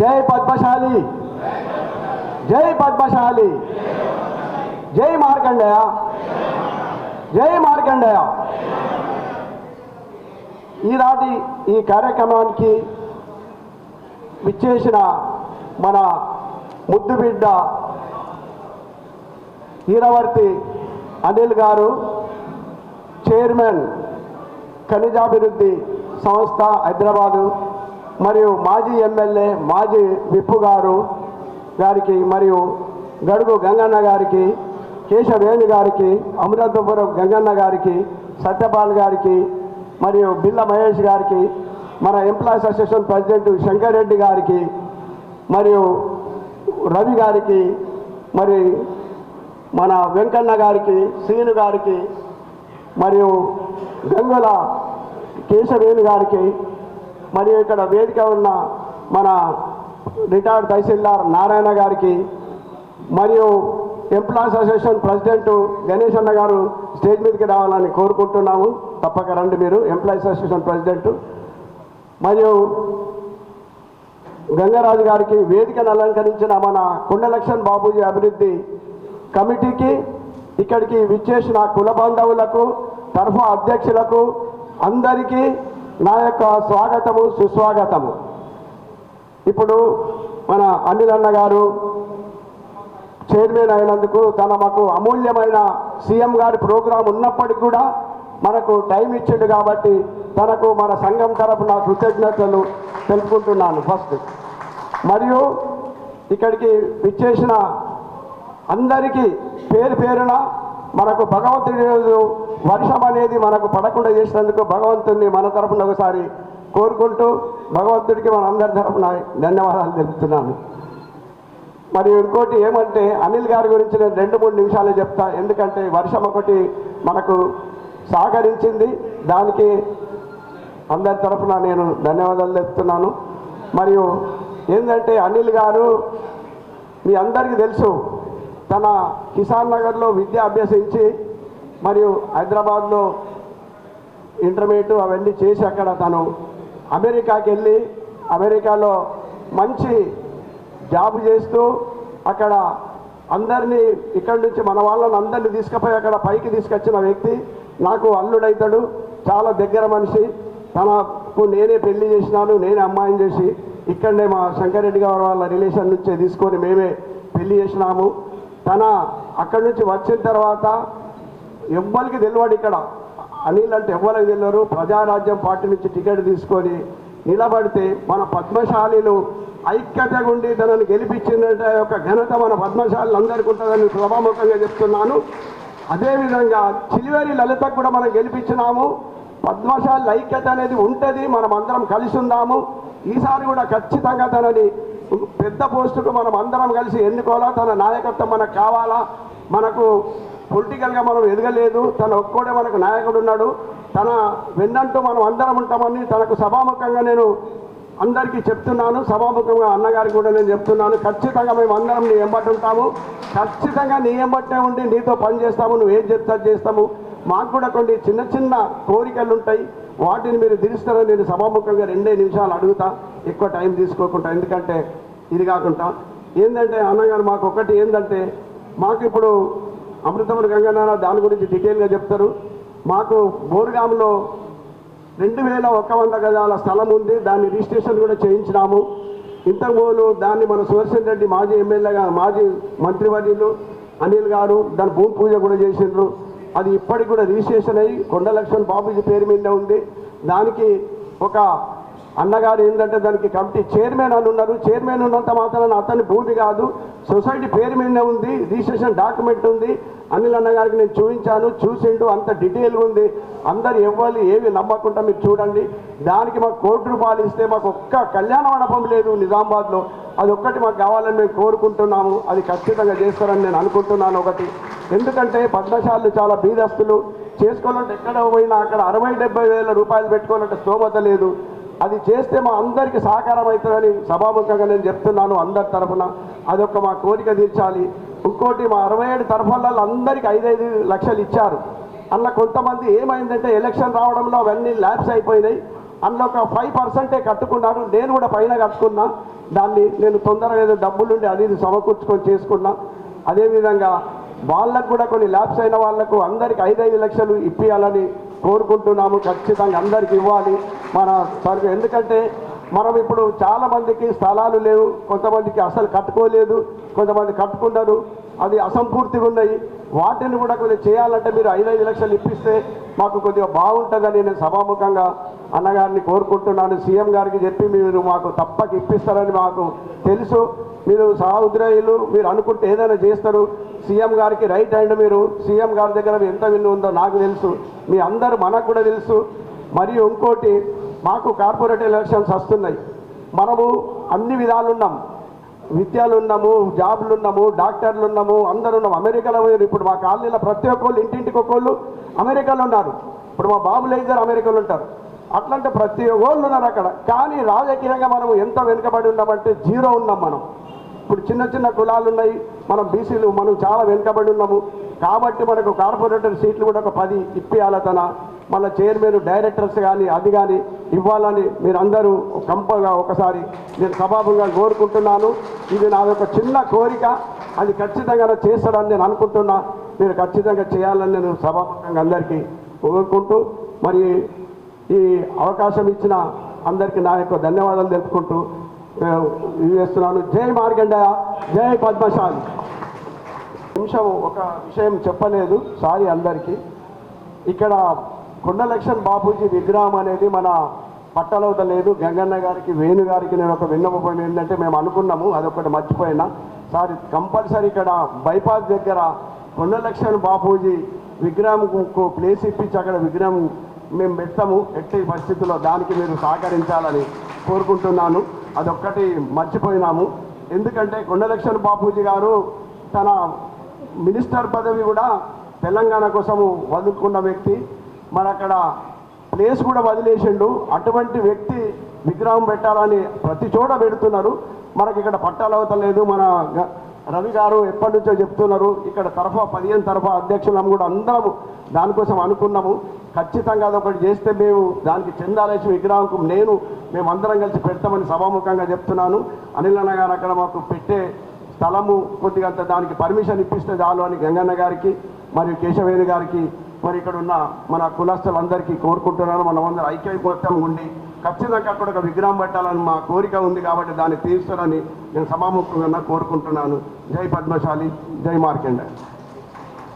జై పద్మశాలి. జై పద్మశాలి. జై మార్కండయ. జై మార్కండయ. ఈనాటి ఈ కార్యక్రమానికి విచ్చేసిన మన ముద్దు బిడ్డ ఈరవర్తి అనిల్ గారు చైర్మన్ ఖనిజాభివృద్ధి సంస్థ హైదరాబాదు మరియు మాజీ ఎమ్మెల్యే మాజీ విప్పు గారు గారికి మరియు గడుగు గంగన్న గారికి కేశవేణి గారికి అమృతపురం గంగన్న గారికి సత్యపాల్ గారికి మరియు బిల్ల మహేష్ గారికి మన employees association president Shankar Reddy గారికి మరియు రవి గారికి మరి మన వెంకన్న గారికి శ్రీను గారికి మరియు గంగుల కేశవేణి గారికి మరియు ఇక్కడ వేదిక ఉన్న మన రిటైర్డ్ తహసీల్దార్ నారాయణ గారికి మరియు ఎంప్లాయీస్ అసోసియేషన్ ప్రెసిడెంట్ గణేష్ అన్న గారు స్టేజ్ మీదకి రావాలని కోరుకుంటున్నాము. తప్పక రండి మీరు ఎంప్లాయీస్ అసోసియేషన్ ప్రెసిడెంట్. మరియు గంగరాజు గారికి వేదికను అలంకరించిన మన కొండలక్ష్మణ్ బాబూజీ అభివృద్ధి కమిటీకి ఇక్కడికి విచ్చేసిన కుల బాంధవులకు తరఫు అధ్యక్షులకు అందరికీ నా యొక్క స్వాగతము సుస్వాగతము. ఇప్పుడు మన అనిల్ అన్న గారు చైర్మన్ అయినందుకు తన మాకు అమూల్యమైన సీఎం గారి ప్రోగ్రాం ఉన్నప్పటికీ కూడా మనకు టైం ఇచ్చిండు కాబట్టి తనకు మన సంఘం తరపున కృతజ్ఞతలు తెలుపుకుంటున్నాను ఫస్ట్. మరియు ఇక్కడికి విచ్చేసిన అందరికీ పేరు పేరున మనకు భగవంతుడి రోజు వర్షం అనేది మనకు పడకుండా చేసినందుకు భగవంతుడిని మన తరపున ఒకసారి కోరుకుంటూ భగవంతుడికి మన అందరి తరపున ధన్యవాదాలు తెలుపుతున్నాను. మరియు ఇంకోటి ఏమంటే అనిల్ గారి గురించి నేను రెండు మూడు నిమిషాలు చెప్తా. ఎందుకంటే వర్షం ఒకటి మనకు సహకరించింది. దానికి అందరి తరఫున నేను ధన్యవాదాలు చెప్తున్నాను మరియు ఏంటంటే అనిల్ గారు మీ అందరికీ తెలుసు తన కిసాన్ నగర్లో విద్య అభ్యసించి మరియు హైదరాబాద్లో ఇంటర్మీడియట్ అవన్నీ చేసి అక్కడ తను అమెరికాకి వెళ్ళి అమెరికాలో మంచి జాబ్ చేస్తూ అక్కడ అందరినీ ఇక్కడి నుంచి మన వాళ్ళని అందరినీ తీసుకుపోయి అక్కడ పైకి తీసుకొచ్చిన వ్యక్తి నాకు అల్లుడైతాడు చాలా దగ్గర మనిషి. తనకు నేనే పెళ్ళి చేసినాను నేనే అమ్మాయిని చేసి ఇక్కడనే మా శంకరెడ్డి గారు వాళ్ళ రిలేషన్ నుంచే తీసుకొని మేమే పెళ్ళి చేసినాము. తన అక్కడి నుంచి వచ్చిన తర్వాత ఎవ్వరికి తెలియడు ఇక్కడ. అనిల్ అంటే ఎవ్వరికి తెలియరు ప్రజారాజ్యం పార్టీ నుంచి టికెట్ తీసుకొని నిలబడితే మన పద్మశాలీలు ఐక్యతగా ఉండి తనను గెలిపించిందంటే ఒక ఘనత మన పద్మశాలీలు అందరికీ ఉంటుందని సభాముఖంగా చెప్తున్నాను. అదేవిధంగా చిలివేరి లలిత కూడా మనం గెలిపించినాము. పద్మశాలి ఐక్యత అనేది ఉంటుంది. మనం అందరం కలిసి ఉందాము. ఈసారి కూడా ఖచ్చితంగా తనని పెద్ద పోస్టుకు మనం అందరం కలిసి ఎన్నుకోవాలా? తన నాయకత్వం మనకు కావాలా? మనకు పొలిటికల్గా మనం ఎదగలేదు తన ఒక్కడే మనకు నాయకుడు ఉన్నాడు తన వెన్నంటూ మనం అందరం ఉంటామని తనకు సభాముఖంగా నేను అందరికీ చెప్తున్నాను సభాముఖంగా అన్నగారికి కూడా నేను చెప్తున్నాను ఖచ్చితంగా మేము అందరం నీ ఎంబటి ఉంటాము ఖచ్చితంగా నీ ఎంబట్టే ఉండి నీతో పని చేస్తాము నువ్వు ఏం చెప్తా చేస్తాము. మాకు కూడా కొన్ని చిన్న చిన్న కోరికలు ఉంటాయి వాటిని మీరు తీరుస్తారని నేను సభాముఖంగా రెండే నిమిషాలు అడుగుతా ఎక్కువ టైం తీసుకోకుండా ఎందుకంటే ఇది కాకుండా. ఏంటంటే అన్నగారు మాకు ఒకటి ఏంటంటే మాకు ఇప్పుడు అమృతమర గంగనారాయణ దాని గురించి డీటెయిల్గా చెప్తారు. మాకు బోరుగాంలో రెండు వేల ఒక వంద గజాల స్థలం ఉంది. దాన్ని రిజిస్ట్రేషన్ కూడా చేయించినాము. ఇంతకుముందు దాన్ని మన సుదర్శన్ రెడ్డి మాజీ ఎమ్మెల్యేగా మాజీ మంత్రివర్యులు అనిల్ గారు దాని భూమి పూజ కూడా చేసిండ్రు. అది ఇప్పటికి కూడా రిజిస్ట్రేషన్ అయ్యి కొండలక్ష్మణ్ బాబుజీ పేరు మీద ఉంది. దానికి ఒక అన్నగారు ఏంటంటే దానికి కమిటీ చైర్మన్ అని ఉన్నారు. చైర్మన్ ఉన్నంత మాత్రాన అతని భూమి కాదు సొసైటీ పేరు మీదనే ఉంది రిజిస్ట్రేషన్ డాక్యుమెంట్ ఉంది. అనిల్ అన్నగారికి నేను చూపించాను చూసిండు అంత డీటెయిల్గా ఉంది. అందరు ఇవ్వాలి ఏవి నమ్మకుండా మీరు చూడండి. దానికి మాకు కోటి రూపాయలు ఇస్తే మాకు ఒక్క కళ్యాణ మండపం లేదు నిజామాబాద్లో. అది ఒక్కటి మాకు కావాలని మేము కోరుకుంటున్నాము. అది ఖచ్చితంగా చేస్తారని నేను అనుకుంటున్నాను ఒకటి. ఎందుకంటే పద్మశాలు చాలా బీదస్తులు. చేసుకోవాలంటే ఎక్కడ పోయినా అక్కడ అరవై డెబ్బై వేల రూపాయలు పెట్టుకోవాలంటే స్తోమత లేదు. అది చేస్తే మా అందరికీ సహకారం అవుతుందని సభాముఖంగా నేను చెప్తున్నాను అందరి తరఫున. అదొక మా కోరిక తీర్చాలి. ఇంకోటి మా అరవై ఏడు తరఫులలో అందరికీ ఐదైదు లక్షలు ఇచ్చారు. అందులో కొంతమంది ఏమైందంటే ఎలక్షన్ రావడంలో అవన్నీ ల్యాబ్స్ అయిపోయినాయి. అందులో ఒక ఫైవ్ పర్సెంటే కట్టుకున్నాను నేను కూడా పైన కట్టుకున్నా. దాన్ని నేను తొందరగా ఏదో డబ్బులుండి అది ఇది సమకూర్చుకొని చేసుకున్నా. అదేవిధంగా వాళ్ళకు కూడా కొన్ని ల్యాబ్స్ అయిన వాళ్ళకు అందరికి ఐదైదు లక్షలు ఇప్పియాలని కోరుకుంటున్నాము. ఖచ్చితంగా అందరికి ఇవ్వాలి. మన సరుకు ఎందుకంటే మనం ఇప్పుడు చాలామందికి స్థలాలు లేవు కొంతమందికి అసలు కట్టుకోలేదు కొంతమంది కట్టుకున్నారు అది అసంపూర్తిగా ఉన్నాయి. వాటిని కూడా కొద్దిగా చేయాలంటే మీరు ఐదైదు లక్షలు ఇప్పిస్తే మాకు కొద్దిగా బాగుంటుందని నేను సభాముఖంగా అన్నగారిని కోరుకుంటున్నాను. సీఎం గారికి చెప్పి మీరు మాకు తప్పక ఇప్పిస్తారని మాకు తెలుసు. మీరు సహోదరులు మీరు అనుకుంటే ఏదైనా చేస్తారు. సీఎం గారికి రైట్ హ్యాండ్ మీరు సీఎం గారి దగ్గర ఎంత విన్ను ఉందో నాకు తెలుసు. మీ అందరు మనకు కూడా తెలుసు. మరియు ఇంకోటి మాకు కార్పొరేట్ ఎలక్షన్స్ వస్తున్నాయి. మనము అన్ని విధాలు ఉన్నాం విద్యలు ఉన్నాము జాబులు ఉన్నాము డాక్టర్లు ఉన్నాము అందరు ఉన్నాము అమెరికాలో ఇప్పుడు మా కాలనీలో ప్రతి ఒక్కళ్ళు ఇంటింటికి ఒక్కళ్ళు అమెరికాలో ఉన్నారు. ఇప్పుడు మా బాబు లేజర్ అమెరికాలో ఉంటారు. అట్లాంటి ప్రతి ఒక్కళ్ళు ఉన్నారు అక్కడ. కానీ రాజకీయంగా మనం ఎంత వెనుకబడి ఉన్నామంటే జీరో ఉన్నాం మనం. ఇప్పుడు చిన్న చిన్న కులాలు ఉన్నాయి. మనం బీసీలు మనం చాలా వెనుకబడి ఉన్నాము. కాబట్టి మనకు కార్పొరేటర్ సీట్లు కూడా ఒక పది ఇప్పియాల తన మళ్ళీ చైర్మన్ డైరెక్టర్స్ కానీ అది కానీ ఇవ్వాలని మీరు అందరూ కంపగా ఒకసారి నేను సభాభంగా కోరుకుంటున్నాను. ఇది నా యొక్క చిన్న కోరిక. అది ఖచ్చితంగా చేస్తాడని నేను అనుకుంటున్నా. మీరు ఖచ్చితంగా చేయాలని నేను సభాముఖంగా అందరికీ కోరుకుంటూ మరి ఈ అవకాశం ఇచ్చిన అందరికీ నా యొక్క ధన్యవాదాలు తెలుపుకుంటూ చేస్తున్నాను జై మార్గండయ జై పద్మశాలి. నిమిషం ఒక విషయం చెప్పలేదు. సారీ అందరికీ. ఇక్కడ కొండలక్షన్ బాపూజీ విగ్రహం అనేది మన పట్టలవత లేదు. గంగన్న గారికి వేణు గారికి నేను ఒక విన్నపం ఏంటంటే మేము అనుకున్నాము అదొకటి మర్చిపోయినా. సార్ కంపల్సరీ ఇక్కడ బైపాస్ దగ్గర కొండలక్షన్ బాపూజీ విగ్రహం ప్లేస్ ఇప్పించి అక్కడ విగ్రహం మేము పెడతాము. ఎట్టి పరిస్థితుల్లో దానికి మీరు సహకరించాలని కోరుకుంటున్నాను. అదొక్కటి మర్చిపోయినాము. ఎందుకంటే కొండలక్షన్ బాపూజీ గారు తన మినిస్టర్ పదవి కూడా తెలంగాణ కోసము వదులుకున్న వ్యక్తి. మరి అక్కడ ప్లేస్ కూడా వదిలేసిండు. అటువంటి వ్యక్తి విగ్రహం పెట్టాలని ప్రతి చోట పెడుతున్నారు. మనకి ఇక్కడ పట్టాలవత లేదు. మన రవి గారు ఎప్పటి నుంచో చెప్తున్నారు. ఇక్కడ తరఫా పదిహేను తరఫా అధ్యక్షులం కూడా అందరము దానికోసం అనుకున్నాము. ఖచ్చితంగా అదొకటి చేస్తే మేము దానికి చందాలేసి విగ్రహంకు నేను మేము అందరం కలిసి పెడతామని సభాముఖంగా చెప్తున్నాను. అనిల్ అన్న గారు అక్కడ మాకు పెట్టే స్థలము కొద్దిగా దానికి పర్మిషన్ ఇప్పిస్తే చాలు అని గంగన్న గారికి మరియు కేశవేణి గారికి మరి ఇక్కడ ఉన్న మన కులస్తులందరికీ కోరుకుంటున్నాను. మనం అందరం ఐక్యమత్యం ఉండి ఖచ్చితంగా అక్కడ ఒక విగ్రహం పెట్టాలని మా కోరిక ఉంది కాబట్టి దాన్ని తీర్చాలని నేను సభాముఖంగా కోరుకుంటున్నాను. జై పద్మశాలి జై మార్కండ